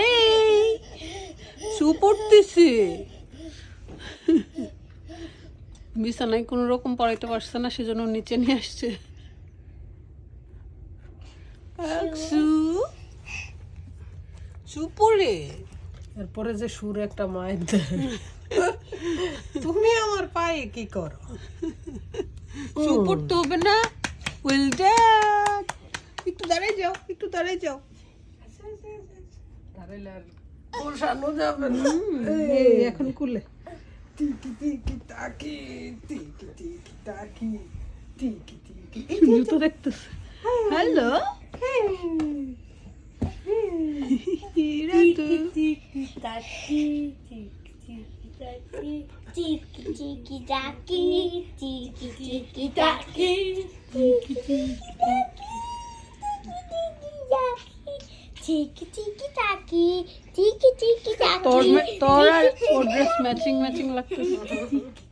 এই চুপড়তেছে বিছানায় কোনো রকম পড়াইতে পারছে না সেজন্য নিচে নিয়ে আসছে। শু এরপরে যে সুর একটা মায়ের তুমি আমার পায়ে কি করো? শু পড়তে হবে না। উইল একটু দাঁড়িয়ে যাও একটু দাঁড়িয়ে যাও। বসানো যাবে না। এখন কুলে টিকি টিকি টাকি টিকি টিকি টাকি টিকি। টিকি জুতো দেখতেছে। Hello? Tiki tiki taki, tiki चीकी चीकी टाकी चीकी चीकी टाकी तोड़ में तोड़ और ड्रेस मैचिंग मैचिंग लगती है।